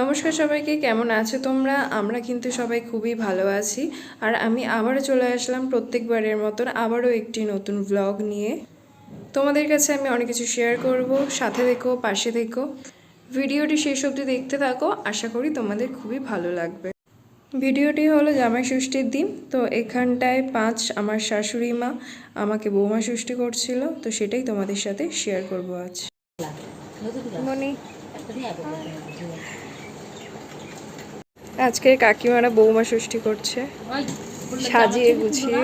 নমস্কার সবাইকে কেমন আছো তোমরা? আমরা কিন্তু সবাই খুবই ভালো আছি। আর আমি আবারও চলে আসলাম প্রত্যেকবারের মতন আবারও একটি নতুন ব্লগ নিয়ে। তোমাদের কাছে আমি অনেক কিছু শেয়ার করব। সাথে দেখো পাশে দেখো ভিডিওটি শেষ অবধি দেখতে থাকো। আশা করি তোমাদের খুবই ভালো লাগবে। ভিডিওটি হলো জামাই ষষ্ঠীর দিন। তো এখানটায় পাঁচ আমার শাশুড়ি মা আমাকে বৌমা ষষ্ঠী করছিল। তো সেটাই তোমাদের সাথে শেয়ার করব আজ। মনি। আজকে কাকিমারা বৌমা ষষ্ঠী করছে। সাজিয়ে গুছিয়ে।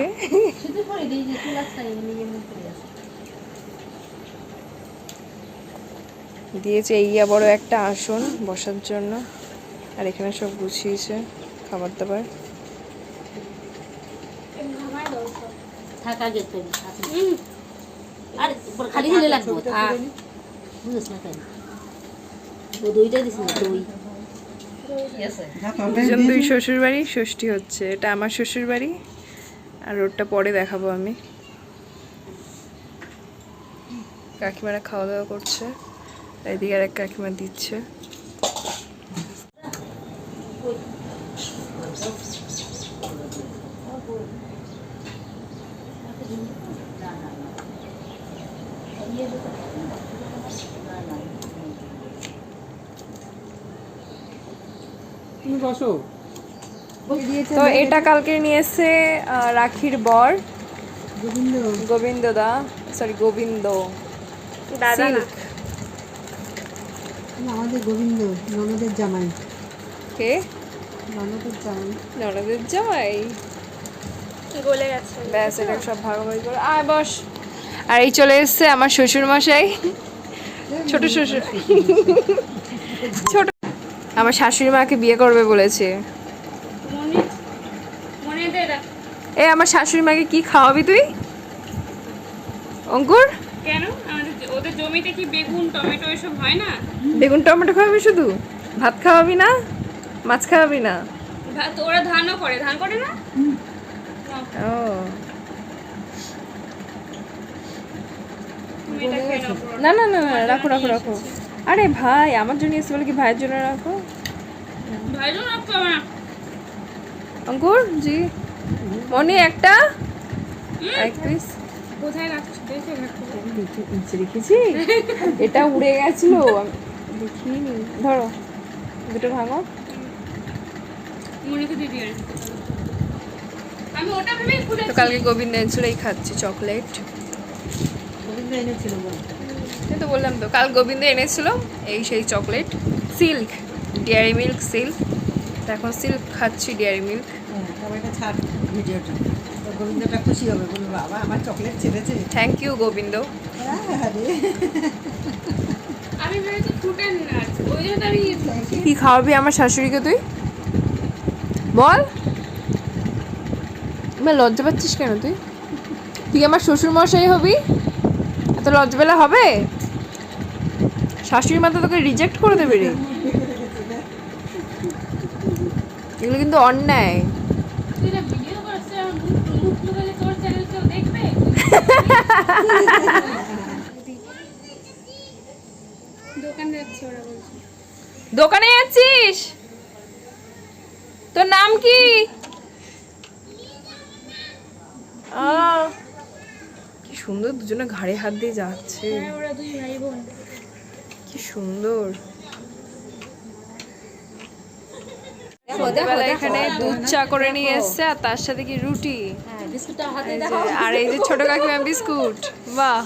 দিয়েছে ইয়া বড় একটা আসন বসার জন্য। আর এখানে সব গুছিয়েছে খাবার দাবার। থাকা গেছে আর খালি খালি লাগবে না দিস না দই। দুজন শ্বশুর বাড়ি ষষ্ঠী হচ্ছে। এটা আমার শ্বশুর বাড়ি আর ওরটা পরে দেখাবো আমি। কাকিমারা খাওয়া দাওয়া করছে, এদিকে আর এক কাকিমা দিচ্ছে। তুমি বসো। তো এটা কালকে নিয়ে এসছে আহ, রাখির বর। গোবিন্দ। গোবিন্দ দা সরি গোবিন্দ। Silk। আমাদের গোবিন্দ ননদের জামাই। কে? ননদের জামাই। ননদের জামাই? গলে গেছে। ব্যাস এটা সব ভাগাভাগি করে। আয় বস। আর এই চলে এসছে আমার শ্বশুর মশাই ছোট শ্বশুর। ছোট আমার শাশুড়ি মাকে বিয়ে করবে বলেছে। এ আমার শাশুড়ি মাকে কি খাওয়াবি তুই? অঙ্কুর? কেন? ওদের জমিতে কি বেগুন টমেটো এসব হয় না? বেগুন টমেটো খাওয়াবি শুধু? ভাত খাওয়াবি না? মাছ খাওয়াবি না? ওরা ধানও করে। ধান করে না? ও। না না না রাখো রাখো রাখো। আরে ভাই আমার জন্য এসে বলে কি ভাইয়ের জন্য রাখো ভাইজন রাখতে হবে না অঙ্কুর জি। মনি একটা? এক পিস। কোথায় রাখছো? দেখে রাখো। রেখেছি এটা উড়ে গেছিল। আমি দেখিনি। ধরো দুটো ভাঙো। তো কালকে গোবিন্দ এনেছিলই খাচ্ছি চকলেট। গোবিন্দ এনেছিল তো বললাম তো কাল গোবিন্দ এনেছিল এই সেই chocolate. Silk. Dairy Milk Silk. এখন সিল্ক খাচ্ছি ডেয়ারি মিল্ক। হ্যাঁ ভিডিওটা তো গোবিন্দটা খুশি হবে বলবে বাবা আমার চকলেট ছেড়েছে। Thank you Gobinda. আরে আমি ভেবেছি ফ্রুটের নাচ ওই জন্য তো আমি কি খাওয়াবি আমার শাশুড়িকে তুই? বল। আমার লজ্জা পাচ্ছিস কেন তুই? তুই আমার শ্বশুর মশাই হবি? এত লজ্জা পেলে হবে? শাশুড়ি মাতা তোকে রিজেক্ট করে দেবে রে এগুলো কিন্তু অন্যায় তুই না ভিডিও করছিস আমার মুখ মুখ লুকালে তোর চ্যানেল কিন্তু দেখবে দোকান যাচ্ছিস? তোর নাম কি? কি সুন্দর দুজনে ঘাড়ে হাত দিয়ে যাচ্ছে। হ্যাঁ ওরা দুই ভাই বোন। কি সুন্দর। সন্ধ্যেবেলা এখানে দুধ চা করে নিয়ে এসছে আর তার সাথে কি রুটি? হ্যাঁ আর এই যে ছোট কাকিমা বিস্কুট। বাহ।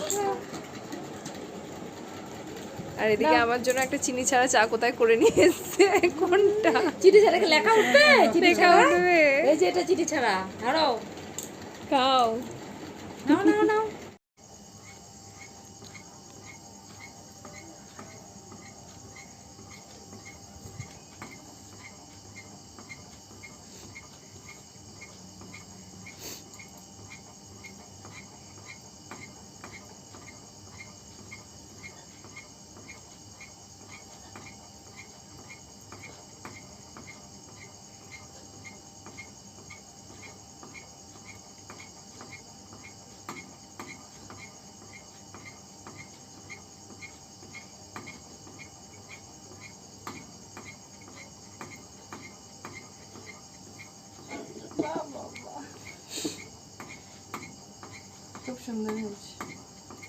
আর এদিকে আমার জন্য একটা চিনি ছাড়া চা কোথায় করে নিয়ে এসছে? কোনটা? চিঠি ছাড়া লেখা উঠবে? ছাড়া? উঠবে। এই যে এটা চিঠি ছাড়া। খাও। নাও নাও নাও। সুন্দর হয়েছে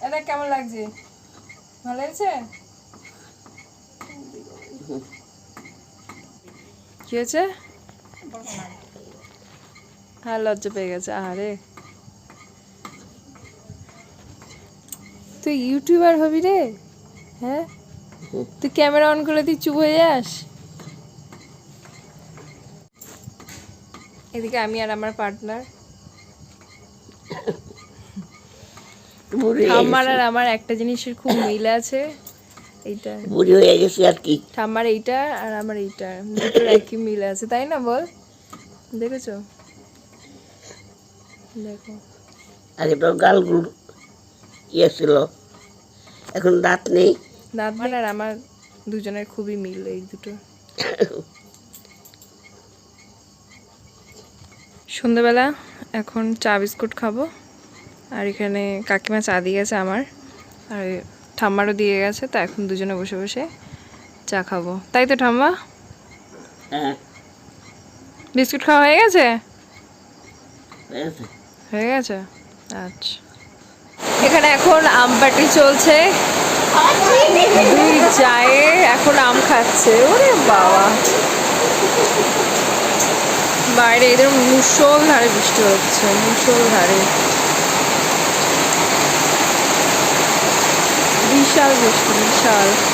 এটা কেমন লাগছে? ভালো হয়েছে কি হয়েছে? হ্যাঁ লজ্জা পেয়ে গেছে। আরে তুই ইউটিউবার হবি রে? হ্যাঁ? তুই ক্যামেরা অন করে তুই চুপ হয়ে যাস? এদিকে আমি আর আমার পার্টনার। আমার আর আমার একটা জিনিসের খুব মিল আছে এইটা। বুড়ি হয়ে গেছি আর কি। ঠাম্মার এইটা আর আমার এইটা দুটোর একই মিল আছে তাই না বল? দেখেছ? দেখো। আগে তো গালগুলো ইয়ে ছিল। এখন দাঁত নেই। দাঁত আর আমার দুজনের খুবই মিল এই দুটো। সন্ধ্যেবেলা এখন চা বিস্কুট খাব। আর এখানে কাকিমা চা দিয়ে গেছে আমার। আর ঠাম্মারও দিয়ে গেছে তো এখন দুজনে বসে বসে চা খাব। তাই তো ঠাম্মা? হ্যাঁ। বিস্কুট খাওয়া হয়ে গেছে? হয়ে গেছে। আচ্ছা। এখানে এখন আম পাটি চলছে। দুই চায়ে এখন আম খাচ্ছে। ওরে বাবা। বাইরে এদের মুসল ধারে বৃষ্টি হচ্ছে মুসল ধারে dışarı göstereyim dışarı.